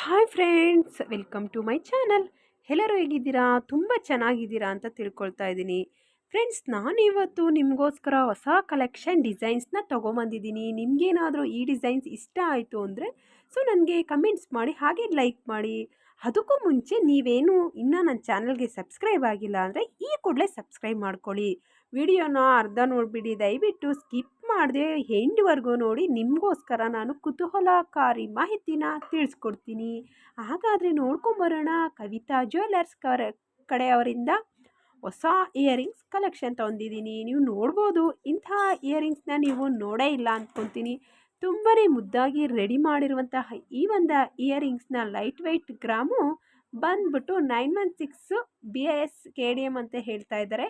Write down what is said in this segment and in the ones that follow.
Hi friends, welcome to my channel. ಎಲ್ಲರೂ ಹೇಗಿದ್ದೀರಾ? ತುಂಬ ಚೆನ್ನಾಗಿದ್ದೀರಾ ಅಂತ ತಿಳ್ಕೊಳ್ತಾ ಇದ್ದೀನಿ. ಫ್ರೆಂಡ್ಸ್, ನಾನಿವತ್ತು ನಿಮಗೋಸ್ಕರ ಹೊಸ ಕಲೆಕ್ಷನ್ ಡಿಸೈನ್ಸ್ನ ತೊಗೊಂಬಂದಿದ್ದೀನಿ. ನಿಮಗೇನಾದರೂ ಈ ಡಿಸೈನ್ಸ್ ಇಷ್ಟ ಆಯಿತು ಅಂದರೆ, ಸೊ ನನಗೆ ಕಮೆಂಟ್ಸ್ ಮಾಡಿ, ಹಾಗೆ ಲೈಕ್ ಮಾಡಿ. ಅದಕ್ಕೂ ಮುಂಚೆ ನೀವೇನು ಇನ್ನೂ ನನ್ನ ಚಾನಲ್ಗೆ ಸಬ್ಸ್ಕ್ರೈಬ್ ಆಗಿಲ್ಲ ಅಂದರೆ, ಈ ಕೂಡಲೇ ಸಬ್ಸ್ಕ್ರೈಬ್ ಮಾಡ್ಕೊಳ್ಳಿ. ವಿಡಿಯೋನ ಅರ್ಧ ನೋಡಿಬಿಡಿ, ದಯವಿಟ್ಟು ಸ್ಕಿಪ್ ಮಾಡದೆ ಎಂಡ್ವರೆಗೂ ನೋಡಿ, ನಿಮಗೋಸ್ಕರ ನಾನು ಕುತೂಹಲಕಾರಿ ಮಾಹಿತಿನ ತಿಳಿಸ್ಕೊಡ್ತೀನಿ. ಹಾಗಾದರೆ ನೋಡ್ಕೊಂಬರೋಣ ಕವಿತಾ ಜ್ಯುವೆಲ್ಲರ್ಸ್ ಕರ, ಕಡೆಯವರಿಂದ ಹೊಸ ಇಯರಿಂಗ್ಸ್ ಕಲೆಕ್ಷನ್ ತೊಗೊಂಡಿದ್ದೀನಿ ನೀವು ನೋಡ್ಬೋದು, ಇಂಥ ಇಯರಿಂಗ್ಸ್ನ ನೀವು ನೋಡೇ ಇಲ್ಲ ಅಂದ್ಕೊತೀನಿ ತುಂಬನೇ ಮುದ್ದಾಗಿ ರೆಡಿ ಮಾಡಿರುವಂತಹ ಈ ಒಂದು ಇಯರಿಂಗ್ಸ್ನ ಲೈಟ್ ವೆಯ್ಟ್ ಗ್ರಾಮು ಬಂದ್ಬಿಟ್ಟು nine one six B S K D M ಅಂತ ಹೇಳ್ತಾ ಇದ್ದಾರೆ.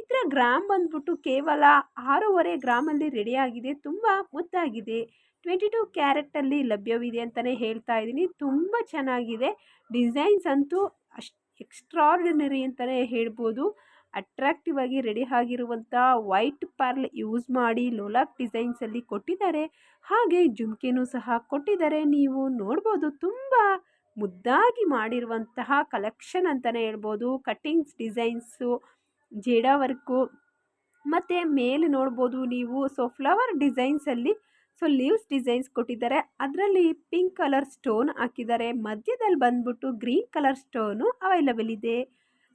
ಇದರ ಗ್ರಾಮ್ ಬಂದ್ಬಿಟ್ಟು ಕೇವಲ ಆರೂವರೆ ಗ್ರಾಮಲ್ಲಿ ರೆಡಿಯಾಗಿದೆ, ತುಂಬ ಮುದ್ದಾಗಿದೆ. ಟ್ವೆಂಟಿ ಟು ಕ್ಯಾರೆಟಲ್ಲಿ ಲಭ್ಯವಿದೆ ಅಂತಲೇ ಹೇಳ್ತಾ ಇದ್ದೀನಿ. ತುಂಬ ಚೆನ್ನಾಗಿದೆ. ಡಿಸೈನ್ಸ್ ಅಂತೂ ಅಷ್ಟು ಎಕ್ಸ್ಟ್ರಾರ್ಡಿನರಿ ಅಂತಲೇ ಹೇಳ್ಬೋದು. ಅಟ್ರಾಕ್ಟಿವ್ ಆಗಿ ರೆಡಿ ಆಗಿರುವಂಥ ವೈಟ್ ಪರ್ಲ್ ಯೂಸ್ ಮಾಡಿ ಲೋಲಾಕ್ ಡಿಸೈನ್ಸಲ್ಲಿ ಕೊಟ್ಟಿದ್ದಾರೆ. ಹಾಗೆ ಜುಮ್ಕೆನೂ ಸಹ ಕೊಟ್ಟಿದ್ದಾರೆ. ನೀವು ನೋಡ್ಬೋದು ತುಂಬ ಮುದ್ದಾಗಿ ಮಾಡಿರುವಂತಹ ಕಲೆಕ್ಷನ್ ಅಂತಲೇ ಹೇಳ್ಬೋದು. ಕಟ್ಟಿಂಗ್ಸ್, ಡಿಸೈನ್ಸು ಜೇಡ ವರ್ಕು ಮತ್ತು ಮೇಲೆ ನೋಡ್ಬೋದು ನೀವು ಸೊ ಫ್ಲವರ್ ಡಿಸೈನ್ಸಲ್ಲಿ ಸೊ ಲೀವ್ಸ್ ಡಿಸೈನ್ಸ್ ಕೊಟ್ಟಿದ್ದಾರೆ. ಅದರಲ್ಲಿ ಪಿಂಕ್ ಕಲರ್ ಸ್ಟೋನ್ ಹಾಕಿದ್ದಾರೆ. ಮಧ್ಯದಲ್ಲಿ ಬಂದ್ಬಿಟ್ಟು ಗ್ರೀನ್ ಕಲರ್ ಸ್ಟೋನು ಅವೈಲಬಲ್ ಇದೆ.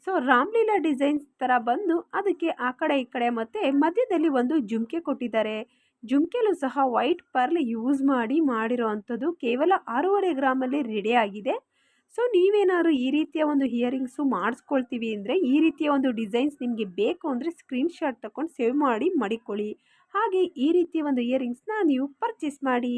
ಸೊ ರಾಮ್ಲೀಲಾ ಡಿಸೈನ್ಸ್ ಥರ ಬಂದು ಅದಕ್ಕೆ ಆ ಕಡೆ ಈ ಕಡೆ ಮತ್ತು ಮಧ್ಯದಲ್ಲಿ ಒಂದು ಜುಮ್ಕೆ ಕೊಟ್ಟಿದ್ದಾರೆ. ಜುಮ್ಕೆಲೂ ಸಹ ವೈಟ್ ಪರ್ಲ್ ಯೂಸ್ ಮಾಡಿ ಮಾಡಿರೋ ಅಂಥದ್ದು ಕೇವಲ ಆರೂವರೆ ಗ್ರಾಮಲ್ಲಿ ರೆಡಿ ಆಗಿದೆ. ಸೊ, ನೀವೇನಾದ್ರು ಈ ರೀತಿಯ ಒಂದು ಇಯರಿಂಗ್ಸು ಮಾಡಿಸ್ಕೊಳ್ತೀವಿ ಅಂದರೆ, ಈ ರೀತಿಯ ಒಂದು ಡಿಸೈನ್ಸ್ ನಿಮಗೆ ಬೇಕು ಅಂದರೆ ಸ್ಕ್ರೀನ್ಶಾಟ್ ತಗೊಂಡು ಸೇವ್ ಮಾಡಿ, ಮಡಿಕೊಳ್ಳಿ. ಹಾಗೆ ಈ ರೀತಿಯ ಒಂದು ಇಯರಿಂಗ್ಸ್ನ ನೀವು ಪರ್ಚೇಸ್ ಮಾಡಿ.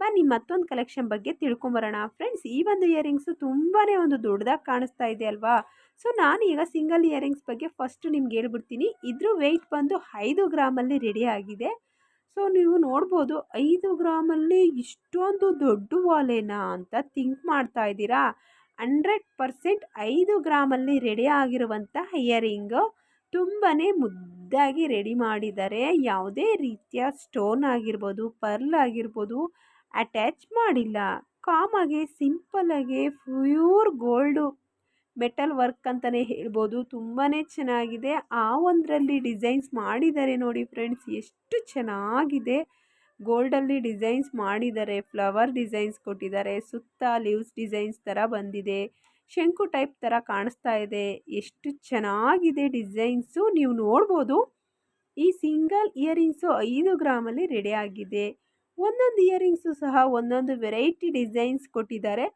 ಬನ್ನಿ, ಮತ್ತೊಂದು ಕಲೆಕ್ಷನ್ ಬಗ್ಗೆ ತಿಳ್ಕೊಂಬರೋಣ. ಫ್ರೆಂಡ್ಸ್ ಈ ಒಂದು ಇಯರಿಂಗ್ಸು ತುಂಬಾ ಒಂದು ದೊಡ್ಡದಾಗಿ ಕಾಣಿಸ್ತಾ ಇದೆ ಅಲ್ವಾ? ಸೊ ಈಗ ಸಿಂಗಲ್ ಇಯರಿಂಗ್ಸ್ ಬಗ್ಗೆ ಫಸ್ಟ್ ನಿಮ್ಗೆ ಹೇಳ್ಬಿಡ್ತೀನಿ. ಇದ್ರ ವೆಯ್ಟ್ ಬಂದು ಐದು ಗ್ರಾಮಲ್ಲಿ ರೆಡಿ ಆಗಿದೆ. ಸೊ, ನೀವು ನೋಡ್ಬೋದು, ಐದು ಗ್ರಾಮಲ್ಲಿ ಇಷ್ಟೊಂದು ದೊಡ್ಡ ವಾಲೆನಾ ಅಂತ ಥಿಂಕ್ ಮಾಡ್ತಾ ಇದ್ದೀರಾ? ಹಂಡ್ರೆಡ್ ಪರ್ಸೆಂಟ್ ಐದು ಗ್ರಾಮಲ್ಲಿ ರೆಡಿ ಆಗಿರುವಂಥ ಇಯರಿಂಗು ತುಂಬಾ ಮುದ್ದಾಗಿ ರೆಡಿ ಮಾಡಿದ್ದಾರೆ ಯಾವುದೇ ರೀತಿಯ ಸ್ಟೋನ್ ಆಗಿರ್ಬೋದು ಪರ್ಲ್ ಆಗಿರ್ಬೋದು ಅಟ್ಯಾಚ್ ಮಾಡಿಲ್ಲ. ಕಾಮಾಗೆ ಸಿಂಪಲ್ಲಾಗೆ ಪ್ಯೂರ್ ಗೋಲ್ಡು ಮೆಟಲ್ ವರ್ಕ್ ಅಂತಲೇ ಹೇಳ್ಬೋದು. ತುಂಬಾ ಚೆನ್ನಾಗಿದೆ. ಆ ಒಂದರಲ್ಲಿ ಡಿಸೈನ್ಸ್ ಮಾಡಿದ್ದಾರೆ ನೋಡಿ ಫ್ರೆಂಡ್ಸ್ ಎಷ್ಟು ಚೆನ್ನಾಗಿದೆ. ಗೋಲ್ಡಲ್ಲಿ ಡಿಸೈನ್ಸ್ ಮಾಡಿದ್ದಾರೆ ಫ್ಲವರ್ ಡಿಸೈನ್ಸ್ ಕೊಟ್ಟಿದ್ದಾರೆ, ಸುತ್ತ ಲೀವ್ಸ್ ಡಿಸೈನ್ಸ್ ಥರ ಬಂದಿದೆ, ಶಂಕು ಟೈಪ್ ಥರ ಕಾಣಿಸ್ತಾ ಇದೆ, ಎಷ್ಟು ಚೆನ್ನಾಗಿದೆ ಡಿಸೈನ್ಸು ನೀವು ನೋಡ್ಬೋದು. ಈ ಸಿಂಗಲ್ ಇಯರಿಂಗ್ಸು ಐದು ಗ್ರಾಮಲ್ಲಿ ರೆಡಿ ಆಗಿದೆ. ಒಂದೊಂದು ಇಯರಿಂಗ್ಸು ಸಹ ಒಂದೊಂದು ವೆರೈಟಿ ಡಿಸೈನ್ಸ್ ಕೊಟ್ಟಿದ್ದಾರೆ.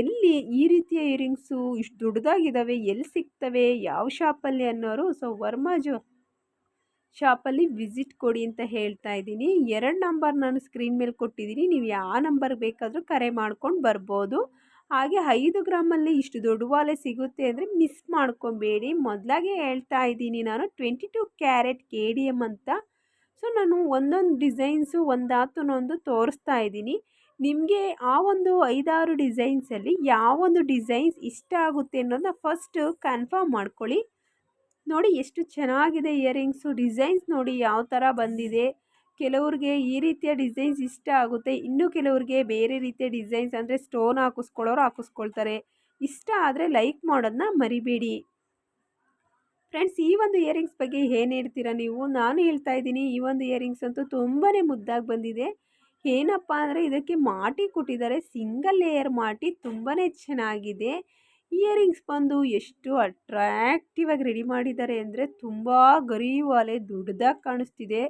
ಎಲ್ಲಿ ಈ ರೀತಿಯ ಇಯರಿಂಗ್ಸು ಇಷ್ಟು ದೊಡ್ಡದಾಗಿದ್ದಾವೆ, ಎಲ್ಲಿ ಸಿಗ್ತವೆ, ಯಾವ ಶಾಪಲ್ಲಿ ಅನ್ನೋರು, ಸೊ ವರ್ಮಾಜು ಶಾಪಲ್ಲಿ ವಿಸಿಟ್ ಕೊಡಿ ಅಂತ ಹೇಳ್ತಾ ಇದ್ದೀನಿ. ಎರಡು ನಂಬರ್ ನಾನು ಸ್ಕ್ರೀನ್ ಮೇಲೆ ಕೊಟ್ಟಿದ್ದೀನಿ. ನೀವು ಯಾವ ನಂಬರ್ ಬೇಕಾದರೂ ಕರೆ ಮಾಡ್ಕೊಂಡು ಬರ್ಬೋದು. ಹಾಗೆ ಐದು ಗ್ರಾಮಲ್ಲಿ ಇಷ್ಟು ದೊಡ್ಡ ವಾಲೆ ಸಿಗುತ್ತೆ ಅಂದರೆ ಮಿಸ್ ಮಾಡ್ಕೊಬೇಡಿ. ಮೊದಲಾಗೆ ಹೇಳ್ತಾ ಇದ್ದೀನಿ ನಾನು twenty two carat K D M ಅಂತ. ಸೊ, ನಾನು ಒಂದೊಂದು ಡಿಸೈನ್ಸು ಒಂದಾತನೊಂದು ತೋರಿಸ್ತಾ ಇದ್ದೀನಿ. ನಿಮಗೆ ಆ ಒಂದು ಐದಾರು ಡಿಸೈನ್ಸಲ್ಲಿ ಯಾವೊಂದು ಡಿಸೈನ್ಸ್ ಇಷ್ಟ ಆಗುತ್ತೆ ಅನ್ನೋದನ್ನ ಫಸ್ಟು ಕನ್ಫರ್ಮ್ ಮಾಡ್ಕೊಳ್ಳಿ. ನೋಡಿ ಎಷ್ಟು ಚೆನ್ನಾಗಿದೆ ಇಯರಿಂಗ್ಸು, ಡಿಸೈನ್ಸ್ ನೋಡಿ ಯಾವ ಥರ ಬಂದಿದೆ. ಕೆಲವ್ರಿಗೆ ಈ ರೀತಿಯ ಡಿಸೈನ್ಸ್ ಇಷ್ಟ ಆಗುತ್ತೆ. ಇನ್ನು ಕೆಲವ್ರಿಗೆ ಬೇರೆ ರೀತಿಯ ಡಿಸೈನ್ಸ್ ಅಂದರೆ ಸ್ಟೋನ್ ಹಾಕಿಸ್ಕೊಳ್ಳೋರು ಹಾಕಿಸ್ಕೊಳ್ತಾರೆ. ಇಷ್ಟ ಆದರೆ ಲೈಕ್ ಮಾಡೋದನ್ನ ಮರಿಬೇಡಿ. ಫ್ರೆಂಡ್ಸ್, ಈ ಒಂದು ಇಯರಿಂಗ್ಸ್ ಬಗ್ಗೆ ಏನು ಹೇಳ್ತೀರಾ ನೀವು? ನಾನು ಹೇಳ್ತಾ ಇದ್ದೀನಿ, ಈ ಒಂದು ಇಯರಿಂಗ್ಸ್ ಅಂತೂ ತುಂಬಾ ಮುದ್ದಾಗಿ ಬಂದಿದೆ. ಏನಪ್ಪ ಅಂದರೆ ಇದಕ್ಕೆ ಮಾಟಿ ಕೊಟ್ಟಿದ್ದಾರೆ. ಸಿಂಗಲ್ ಲೇಯರ್ ಮಾಟಿ ತುಂಬಾ ಚೆನ್ನಾಗಿದೆ. ಇಯರಿಂಗ್ಸ್ ಬಂದು ಎಷ್ಟು ಅಟ್ರಾಕ್ಟಿವ್ ಆಗಿ ರೆಡಿ ಮಾಡಿದ್ದಾರೆ ಅಂದರೆ ತುಂಬ ಗರಿವಾಲೆ ದೊಡ್ಡದಾಗಿ ಕಾಣಿಸ್ತಿದೆ.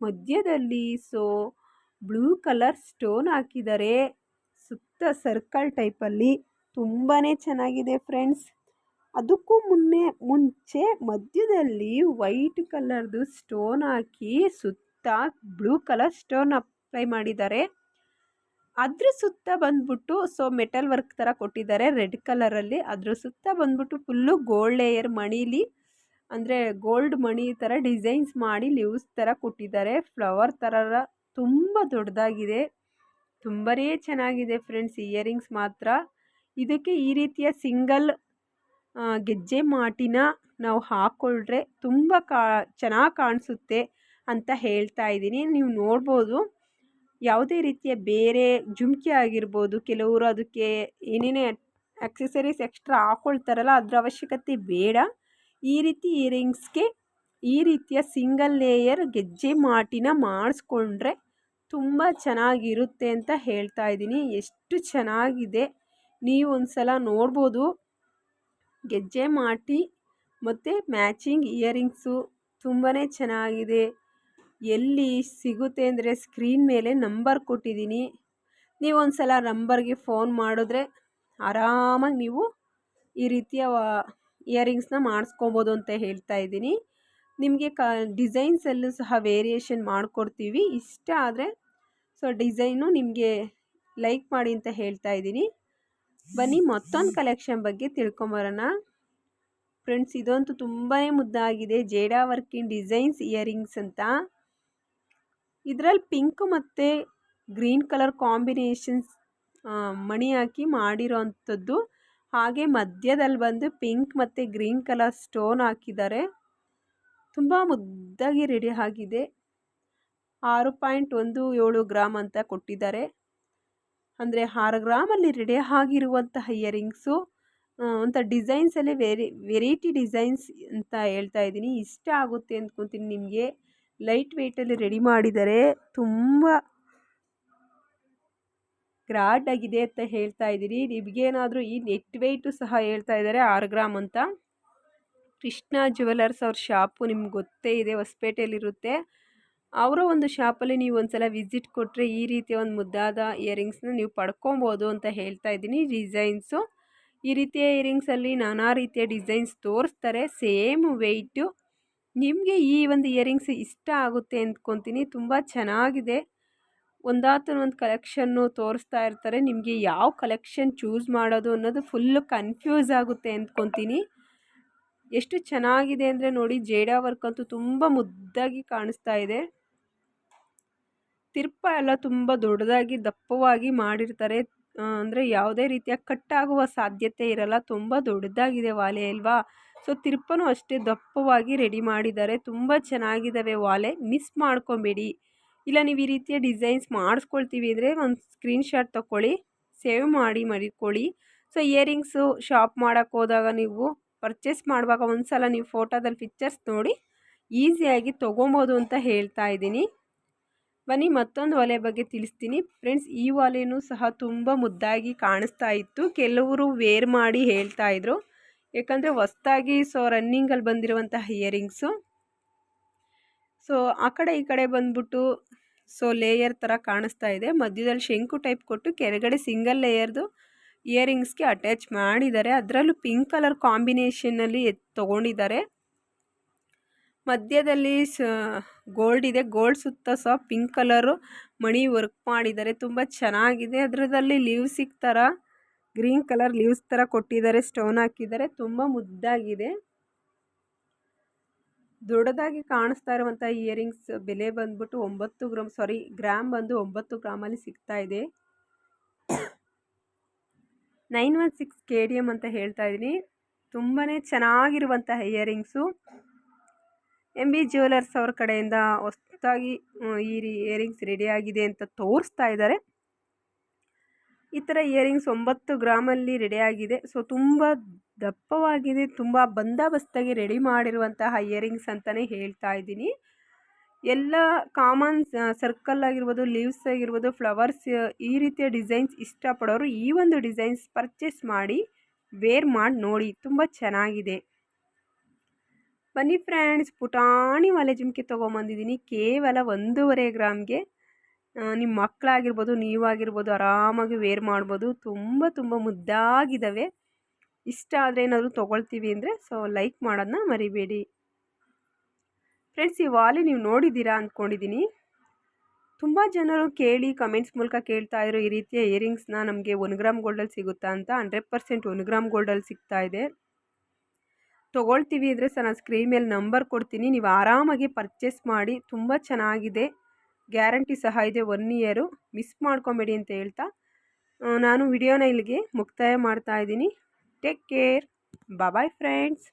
ಮಧ್ಯದಲ್ಲಿ ಸೊ ಬ್ಲೂ ಕಲರ್ ಸ್ಟೋನ್ ಹಾಕಿದ್ದಾರೆ. ಸುತ್ತ ಸರ್ಕಲ್ ಟೈಪಲ್ಲಿ ತುಂಬಾ ಚೆನ್ನಾಗಿದೆ ಫ್ರೆಂಡ್ಸ್. ಅದಕ್ಕೂ ಮುನ್ನೆ ಮುಂಚೆ ಮಧ್ಯದಲ್ಲಿ ವೈಟ್ ಕಲರ್ದು ಸ್ಟೋನ್ ಹಾಕಿ ಸುತ್ತ ಬ್ಲೂ ಕಲರ್ ಸ್ಟೋನ್ ಅಪ್ಲೈ ಮಾಡಿದ್ದಾರೆ. ಅದ್ರ ಸುತ್ತ ಬಂದ್ಬಿಟ್ಟು ಸೊ ಮೆಟಲ್ ವರ್ಕ್ ಥರ ಕೊಟ್ಟಿದ್ದಾರೆ ರೆಡ್ ಕಲರಲ್ಲಿ ಅದ್ರ ಸುತ್ತ ಬಂದ್ಬಿಟ್ಟು ಫುಲ್ಲು ಗೋಲ್ಡ್ ಲೇಯರ್ ಮಣಿಲಿ, ಅಂದರೆ ಗೋಲ್ಡ್ ಮಣಿ ಥರ ಡಿಸೈನ್ಸ್ ಮಾಡಿ ಲೀವ್ಸ್ ಥರ ಕೊಟ್ಟಿದ್ದಾರೆ. ಫ್ಲವರ್ ಥರ ತುಂಬ ದೊಡ್ಡದಾಗಿದೆ. ತುಂಬಾ ಚೆನ್ನಾಗಿದೆ ಫ್ರೆಂಡ್ಸ್ ಇಯರಿಂಗ್ಸ್ ಮಾತ್ರ. ಇದಕ್ಕೆ ಈ ರೀತಿಯ ಸಿಂಗಲ್ ಗೆಜ್ಜೆ ಮಾಟಿನ ನಾವು ಹಾಕ್ಕೊಳ್ರೆ ತುಂಬ ಕಾ, ಚೆನ್ನಾಗಿ ಕಾಣಿಸುತ್ತೆ ಅಂತ ಹೇಳ್ತಾ ಇದ್ದೀನಿ. ನೀವು ನೋಡ್ಬೋದು. ಯಾವುದೇ ರೀತಿಯ ಬೇರೆ ಜುಮ್ಕಿ ಆಗಿರ್ಬೋದು, ಕೆಲವರು ಅದಕ್ಕೆ ಏನೇನೇ ಆಕ್ಸೆಸರೀಸ್ ಎಕ್ಸ್ಟ್ರಾ ಹಾಕ್ಕೊಳ್ತಾರಲ್ಲ ಅದರ ಅವಶ್ಯಕತೆ ಬೇಡ. ಈ ರೀತಿ ಇಯರಿಂಗ್ಸ್ಗೆ ಈ ರೀತಿಯ ಸಿಂಗಲ್ ಲೇಯರ್ ಗೆಜ್ಜೆ ಮಾಟಿನ ಮಾಡಿಸ್ಕೊಂಡ್ರೆ ತುಂಬ ಚೆನ್ನಾಗಿರುತ್ತೆ ಅಂತ ಹೇಳ್ತಾ ಇದ್ದೀನಿ. ಎಷ್ಟು ಚೆನ್ನಾಗಿದೆ. ನೀವು ಒಂದು ಸಲ ನೋಡ್ಬೋದು. ಗೆಜ್ಜೆ ಮಾಟಿ ಮತ್ತು ಮ್ಯಾಚಿಂಗ್ ಇಯರಿಂಗ್ಸು ತುಂಬಾ ಚೆನ್ನಾಗಿದೆ. ಎಲ್ಲಿ ಸಿಗುತ್ತೆ ಅಂದರೆ ಸ್ಕ್ರೀನ್ ಮೇಲೆ ನಂಬರ್ ಕೊಟ್ಟಿದ್ದೀನಿ. ನೀವು ಒಂದು ಸಲ ನಂಬರ್ಗೆ ಫೋನ್ ಮಾಡಿದ್ರೆ ಆರಾಮಾಗಿ ನೀವು ಈ ರೀತಿಯ ಇಯರಿಂಗ್ಸ್ನ ಮಾಡಿಸ್ಕೊಬೋದು ಅಂತ ಹೇಳ್ತಾ ಇದ್ದೀನಿ. ನಿಮಗೆ ಕ ಡಿಸೈನ್ಸಲ್ಲೂ ಸಹ ವೇರಿಯೇಷನ್ ಮಾಡಿಕೊಡ್ತೀವಿ. ಇಷ್ಟ ಆದರೆ ಸೊ ಡಿಸೈನು ನಿಮಗೆ ಲೈಕ್ ಮಾಡಿ ಅಂತ ಹೇಳ್ತಾ ಇದ್ದೀನಿ. ಬನ್ನಿ ಮತ್ತೊಂದು ಕಲೆಕ್ಷನ್ ಬಗ್ಗೆ ತಿಳ್ಕೊಂಬರೋಣ. ಫ್ರೆಂಡ್ಸ್ ಇದಂತೂ ತುಂಬಾ ಮುದ್ದಾಗಿದೆ. ಜೇಡಾ ವರ್ಕಿನ್ ಡಿಸೈನ್ಸ್ ಇಯರಿಂಗ್ಸ್ ಅಂತ. ಇದರಲ್ಲಿ ಪಿಂಕ್ ಮತ್ತು ಗ್ರೀನ್ ಕಲರ್ ಕಾಂಬಿನೇಷನ್ಸ್ ಮಣಿ ಹಾಕಿ ಮಾಡಿರೋ ಅಂಥದ್ದು ಹಾಗೆ ಮಧ್ಯದಲ್ಲಿ ಬಂದು ಪಿಂಕ್ ಮತ್ತು ಗ್ರೀನ್ ಕಲರ್ ಸ್ಟೋನ್ ಹಾಕಿದ್ದಾರೆ. ತುಂಬ ಮುದ್ದಾಗಿ ರೆಡಿ ಆಗಿದೆ. ಆರು ಪಾಯಿಂಟ್ ಒಂದು ಏಳು ಗ್ರಾಮ್ ಅಂತ ಕೊಟ್ಟಿದ್ದಾರೆ. ಅಂದರೆ ಆರು ಗ್ರಾಮಲ್ಲಿ ರೆಡಿ ಆಗಿರುವಂತಹ ಇಯರಿಂಗ್ಸು ಅಂಥ ಡಿಸೈನ್ಸಲ್ಲಿ ವೆರಿ, ವೆರೈಟಿ ಡಿಸೈನ್ಸ್ ಅಂತ ಹೇಳ್ತಾ ಇದ್ದೀನಿ. ಇಷ್ಟ ಆಗುತ್ತೆ ಅಂದ್ಕೊತೀನಿ ನಿಮಗೆ. ಲೈಟ್ ವೆಯ್ಟಲ್ಲಿ ರೆಡಿ ಮಾಡಿದರೆ ತುಂಬ ಗ್ರಾಡ್ ಆಗಿದೆ ಅಂತ ಹೇಳ್ತಾ ಇದ್ದೀರಿ. ನಿಮಗೇನಾದರೂ ಈ ನೆಟ್ ವೆಯ್ಟು ಸಹ ಹೇಳ್ತಾ ಇದ್ದಾರೆ, ಆರು ಗ್ರಾಮ್ ಅಂತ. ಕೃಷ್ಣ ಜುವೆಲರ್ಸ್ ಅವ್ರ ಶಾಪು ನಿಮ್ಗೆ ಗೊತ್ತೇ ಇದೆ ಹೊಸಪೇಟೆಯಲ್ಲಿರುತ್ತೆ ಅವರ ಒಂದು ಶಾಪಲ್ಲಿ ನೀವು ಒಂದು ಸಲ ವಿಸಿಟ್ ಕೊಟ್ಟರೆ ಈ ರೀತಿಯ ಒಂದು ಮುದ್ದಾದ ಇಯರಿಂಗ್ಸ್ನ ನೀವು ಪಡ್ಕೊಬೋದು ಅಂತ ಹೇಳ್ತಾ ಇದ್ದೀನಿ. ಡಿಸೈನ್ಸು ಈ ರೀತಿಯ ಇಯರಿಂಗ್ಸಲ್ಲಿ ನಾನಾ ರೀತಿಯ ಡಿಸೈನ್ಸ್ ತೋರಿಸ್ತಾರೆ. ಸೇಮ್ ವೆಯ್ಟು ನಿಮಗೆ ಈ ಒಂದು ಇಯರಿಂಗ್ಸ್ ಇಷ್ಟ ಆಗುತ್ತೆ ಅಂದ್ಕೊತೀನಿ. ತುಂಬ ಚೆನ್ನಾಗಿದೆ. ಒಂದಾತನ ಒಂದು ಕಲೆಕ್ಷನ್ನು ತೋರಿಸ್ತಾ ಇರ್ತಾರೆ. ನಿಮಗೆ ಯಾವ ಕಲೆಕ್ಷನ್ ಚೂಸ್ ಮಾಡೋದು ಅನ್ನೋದು ಫುಲ್ಲು ಕನ್ಫ್ಯೂಸ್ ಆಗುತ್ತೆ ಅಂದ್ಕೊತೀನಿ. ಎಷ್ಟು ಚೆನ್ನಾಗಿದೆ ಅಂದರೆ ನೋಡಿ, ಜೇಡಾ ವರ್ಕ್ ಅಂತೂ ತುಂಬ ಮುದ್ದಾಗಿ ಕಾಣಿಸ್ತಾ ಇದೆ. ತಿರ್ಪ ಎಲ್ಲ ತುಂಬ ದೊಡ್ಡದಾಗಿ, ದಪ್ಪವಾಗಿ ಮಾಡಿರ್ತಾರೆ. ಅಂದರೆ ಯಾವುದೇ ರೀತಿಯ ಕಟ್ಟಾಗುವ ಸಾಧ್ಯತೆ ಇರಲ್ಲ. ತುಂಬ ದೊಡ್ಡದಾಗಿದೆ ವಾಲೆ ಅಲ್ವಾ? ಸೊ ತಿರ್ಪನೂ ಅಷ್ಟೇ ದಪ್ಪವಾಗಿ ರೆಡಿ ಮಾಡಿದ್ದಾರೆ. ತುಂಬ ಚೆನ್ನಾಗಿದ್ದಾವೆ ವಾಲೆ. ಮಿಸ್ ಮಾಡ್ಕೊಬೇಡಿ. ಇಲ್ಲ, ನೀವು ಈ ರೀತಿಯ ಡಿಸೈನ್ಸ್ ಮಾಡಿಸ್ಕೊಳ್ತೀವಿ ಅಂದರೆ ಒಂದು ಸ್ಕ್ರೀನ್ಶಾಟ್ ತೊಗೊಳ್ಳಿ ಸೇವ್ ಮಾಡಿ ಮಡಿಕೊಳ್ಳಿ ಸೊ ಇಯರಿಂಗ್ಸು ಶಾಪ್ ಮಾಡೋಕ್ಕೆ ಹೋದಾಗ ನೀವು ಪರ್ಚೇಸ್ ಮಾಡುವಾಗ ಒಂದು ಸಲ ನೀವು ಫೋಟೋದಲ್ಲಿ ಪಿಕ್ಚರ್ಸ್ ನೋಡಿ ಈಸಿಯಾಗಿ ತೊಗೊಬೋದು ಅಂತ ಹೇಳ್ತಾ ಇದ್ದೀನಿ. ಬನ್ನಿ, ಮತ್ತೊಂದು ಒಲೆ ಬಗ್ಗೆ ತಿಳಿಸ್ತೀನಿ. ಫ್ರೆಂಡ್ಸ್, ಈ ಒಲೆಯೂ ಸಹ ತುಂಬ ಮುದ್ದಾಗಿ ಕಾಣಿಸ್ತಾ ಇತ್ತು. ಕೆಲವರು ವೇರ್ ಮಾಡಿ ಹೇಳ್ತಾ ಇದ್ರು. ಯಾಕಂದರೆ ಹೊಸ್ದಾಗಿ ಸೊ ರನ್ನಿಂಗಲ್ಲಿ ಬಂದಿರುವಂತಹ ಇಯರಿಂಗ್ಸು ಸೊ ಆ ಕಡೆ ಈ ಕಡೆ ಬಂದ್ಬಿಟ್ಟು ಸೊ ಲೇಯರ್ ಥರ ಕಾಣಿಸ್ತಾ ಇದೆ. ಮಧ್ಯದಲ್ಲಿ ಶಂಕು ಟೈಪ್ ಕೊಟ್ಟು ಕೆಳಗಡೆ ಸಿಂಗಲ್ ಲೇಯರ್ದು ಇಯರಿಂಗ್ಸ್ಗೆ ಅಟ್ಯಾಚ್ ಮಾಡಿದ್ದಾರೆ. ಅದರಲ್ಲೂ ಪಿಂಕ್ ಕಲರ್ ಕಾಂಬಿನೇಷನಲ್ಲಿ ತೊಗೊಂಡಿದ್ದಾರೆ. ಮಧ್ಯದಲ್ಲಿ ಸ ಗೋಲ್ಡ್ ಇದೆ. ಗೋಲ್ಡ್ ಸುತ್ತ ಸಹ ಪಿಂಕ್ ಕಲರು ಮಣಿ ವರ್ಕ್ ಮಾಡಿದ್ದಾರೆ. ತುಂಬ ಚೆನ್ನಾಗಿದೆ. ಅದರದಲ್ಲಿ ಲೀವ್ಸಿಗೆ ಥರ ಗ್ರೀನ್ ಕಲರ್ ಲೀವ್ಸ್ ಥರ ಕೊಟ್ಟಿದ್ದಾರೆ, ಸ್ಟೋನ್ ಹಾಕಿದ್ದಾರೆ, ತುಂಬ ಮುದ್ದಾಗಿದೆ. ದೊಡ್ಡದಾಗಿ ಕಾಣಿಸ್ತಾ ಇರುವಂಥ ಇಯರಿಂಗ್ಸ್ ಬೆಲೆ ಬಂದ್ಬಿಟ್ಟು ಒಂಬತ್ತು ಗ್ರಾಮ್ ಸಾರಿ ಗ್ರಾಮ್ ಬಂದು ಒಂಬತ್ತು ಗ್ರಾಮಲ್ಲಿ ಸಿಗ್ತಾ ಇದೆ. Nine one six K D M ಅಂತ ಹೇಳ್ತಾ ಇದ್ದೀನಿ. ತುಂಬಾ ಚೆನ್ನಾಗಿರುವಂತಹ ಇಯರಿಂಗ್ಸು. ಎಂ ಬಿ ಜ್ಯುವೆಲರ್ಸ್ ಅವ್ರ ಕಡೆಯಿಂದ ಹೊಸ್ದಾಗಿ ಈ ಇಯರಿಂಗ್ಸ್ ರೆಡಿಯಾಗಿದೆ ಅಂತ ತೋರಿಸ್ತಾ ಇದ್ದಾರೆ. ಈ ಥರ ಇಯರಿಂಗ್ಸ್ ಒಂಬತ್ತು ಗ್ರಾಮಲ್ಲಿ ರೆಡಿಯಾಗಿದೆ ಸೊ ತುಂಬ ದಪ್ಪವಾಗಿದೆ, ತುಂಬ ಬಂದೋಬಸ್ತಾಗಿ ರೆಡಿ ಮಾಡಿರುವಂತಹ ಇಯರಿಂಗ್ಸ್ ಅಂತಲೇ ಹೇಳ್ತಾ ಇದ್ದೀನಿ. ಎಲ್ಲ ಕಾಮನ್ ಸರ್ಕಲ್ ಆಗಿರ್ಬೋದು ಲೀವ್ಸ್ ಆಗಿರ್ಬೋದು ಫ್ಲವರ್ಸ್ ಈ ರೀತಿಯ ಡಿಸೈನ್ಸ್ ಇಷ್ಟಪಡೋರು ಈ ಒಂದು ಡಿಸೈನ್ಸ್ ಪರ್ಚೇಸ್ ಮಾಡಿ ವೇರ್ ಮಾಡಿ ನೋಡಿ, ತುಂಬ ಚೆನ್ನಾಗಿದೆ. ಬನ್ನಿ ಫ್ರೆಂಡ್ಸ್ ಪುಟಾಣಿ ಒಲೆ ಜುಮ್ಕಿ ತೊಗೊಂಬಂದಿದ್ದೀನಿ. ಕೇವಲ ಒಂದೂವರೆ ಗ್ರಾಮ್ಗೆ ನಿಮ್ಮ ಮಕ್ಕಳಾಗಿರ್ಬೋದು ನೀವಾಗಿರ್ಬೋದು, ಆರಾಮಾಗಿ ವೇರ್ ಮಾಡ್ಬೋದು, ತುಂಬ ತುಂಬ ಮುದ್ದಾಗಿದ್ದಾವೆ ಇಷ್ಟ ಆದರೆ ಏನಾದರೂ ತೊಗೊಳ್ತೀವಿ ಅಂದರೆ, ಸೊ ಲೈಕ್ ಮಾಡೋದನ್ನ ಮರಿಬೇಡಿ. ಫ್ರೆಂಡ್ಸ್ ಈ ವಾಲಿ ನೀವು ನೋಡಿದ್ದೀರಾ ಅಂದ್ಕೊಂಡಿದ್ದೀನಿ ತುಂಬ ಜನರು ಕೇಳಿ ಕಮೆಂಟ್ಸ್ ಮೂಲಕ ಕೇಳ್ತಾ ಇರೋ ಈ ರೀತಿಯ ಇಯರಿಂಗ್ಸ್ನ ನಮಗೆ ಒನ್ ಗ್ರಾಮ್ ಗೋಲ್ಡಲ್ಲಿ ಸಿಗುತ್ತಾ ಅಂತ ಹಂಡ್ರೆಡ್ ಪರ್ಸೆಂಟ್ ಒನ್ ಗ್ರಾಮ್ ಗೋಲ್ಡಲ್ಲಿ ಸಿಗ್ತಾ ಇದೆ. ತೊಗೊಳ್ತೀವಿ ಅಂದರೆ ಸರ್, ನಾನು ಸ್ಕ್ರೀನ್ ಮೇಲೆ ನಂಬರ್ ಕೊಡ್ತೀನಿ. ನೀವು ಆರಾಮಾಗಿ ಪರ್ಚೇಸ್ ಮಾಡಿ, ತುಂಬ ಚೆನ್ನಾಗಿದೆ. ಗ್ಯಾರಂಟಿ ಸಹ ಇದೆ ಒನ್ ಇಯರು. ಮಿಸ್ ಮಾಡ್ಕೊಬೇಡಿ ಅಂತ ಹೇಳ್ತಾ ನಾನು ವಿಡಿಯೋನ ಇಲ್ಲಿಗೆ ಮುಕ್ತಾಯ ಮಾಡ್ತಾ ಇದ್ದೀನಿ. Take care. Bye friends.